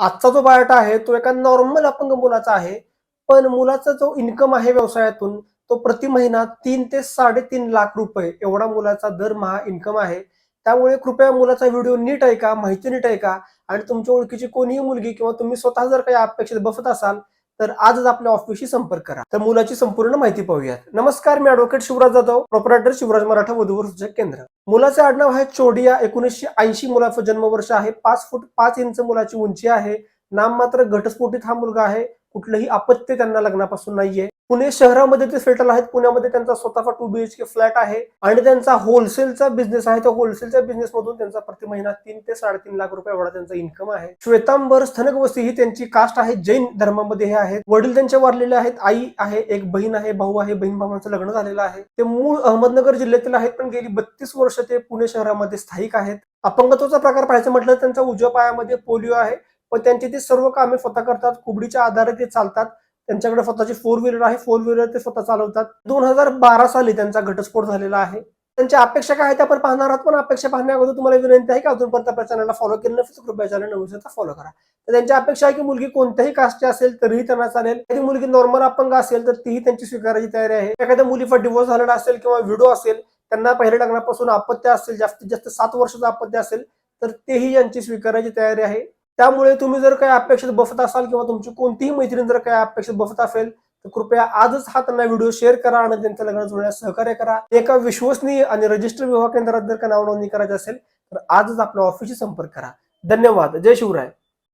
आजचा जो बायोटा आहे तो एका नॉर्मल अपंग मुलाचा आहे. पण मुलाचा जो इन्कम आहे व्यवसायातून तो प्रति महिना तीन ते साडेतीन लाख रुपये एवढा मुलाचा दरमहा इन्कम आहे. त्यामुळे कृपया मुलाचा व्हिडिओ नीट ऐका माहिती नीट ऐका. आणि तुमच्या ओळखीची कोणीही मुलगी किंवा तुम्ही स्वतः जर काही अपेक्षित बसत असाल तर आजच आपल्या ऑफिसशी संपर्क करा. तर मुलाची संपूर्ण माहिती पाहूयात. नमस्कार मी ऍडव्होकेट शिवराज जाधव प्रोपरायटर शिवराज मराठा वधूवर सूचक केंद्र. मुलाचे आडनाव आहे चोडिया एकोणीसशे ऐंशी मुलाचं जन्मवर्ष आहे. पाच फूट पाच इंच मुलाची उंची आहे. नाम मात्र घटस्फोटित हा मुलगा आहे. कुठलंही अपत्य त्यांना लग्नापासून नाहीये. पुणे शहरामध्ये ते सेटल आहेत पुण्यामध्ये त्यांचा स्वतःचा टू बीएचके फ्लॅट आहे आणि त्यांचा होलसेलचा बिझनेस आहे. त्या होलसेलच्या बिझनेस मधून त्यांचा प्रति महिना तीन ते साडेतीन लाख रुपये एवढा त्यांचा इन्कम आहे. श्वेतांबर स्थनक वस्ती ही त्यांची कास्ट आहे. जैन धर्मामध्ये हे आहेत. वडील त्यांचे वारलेले आहेत. आई आहे एक बहीण आहे भाऊ आहे बहीण भावांचं लग्न झालेलं आहे. ते मूळ अहमदनगर जिल्ह्यातील आहेत पण गेली बत्तीस वर्ष ते पुणे शहरामध्ये स्थायिक आहेत. अपंगत्वाचा प्रकार पाहायचं म्हटलं त्यांचा उजव्या पायामध्ये पोलिओ आहे. पण त्यांची ते सर्व कामे स्वतः करतात. कुबडीच्या आधारे ते चालतात. त्यांच्याकडे स्वतःची फोर व्हीलर आहे. फोर व्हीलर ते स्वतः चालवतात. दोन हजार बारा साली त्यांचा घटस्फोट झालेला आहे. त्यांच्या अपेक्षा काय आहेत आपण पाहणार आहात. पण अपेक्षा पाहण्या अगोदर तुम्हाला विनंती आहे की अजूनपर्यंत आपल्या चॅनलला फॉलो केलं नसेल तर कृपया चॅनल नवीन फॉलो करा. तर त्यांची अपेक्षा आहे की मुलगी कोणत्याही कास्टची असेल तरीही त्यांना चालेल. एखादी मुलगी नॉर्मल अपंग असेल तर तीही त्यांची स्वीकारायची तयारी आहे. एखाद्या मुलीचा डिवोर्स झालेला असेल किंवा व्हिडिओ असेल त्यांना पहिल्या लग्नापासून अपत्य असेल जास्तीत जास्त सात वर्षाचं अपत्य असेल तर तेही यांची स्वीकारायची तयारी आहे. त्यामुळे तुम्ही जर काही अपेक्षित बसत असाल किंवा तुमची कोणतीही मैत्रीण जर काही अपेक्षित बसत असेल तर कृपया आजच हा त्यांना व्हिडिओ शेअर करा आणि त्यांच्या लग्न जोडण्यास सहकार्य करा. एका विश्वसनीय आणि रजिस्टर विवाह केंद्रात जर का नाव नोंदणी करायची असेल तर आजच आपल्या ऑफिसशी संपर्क करा. धन्यवाद. जय शिवराय.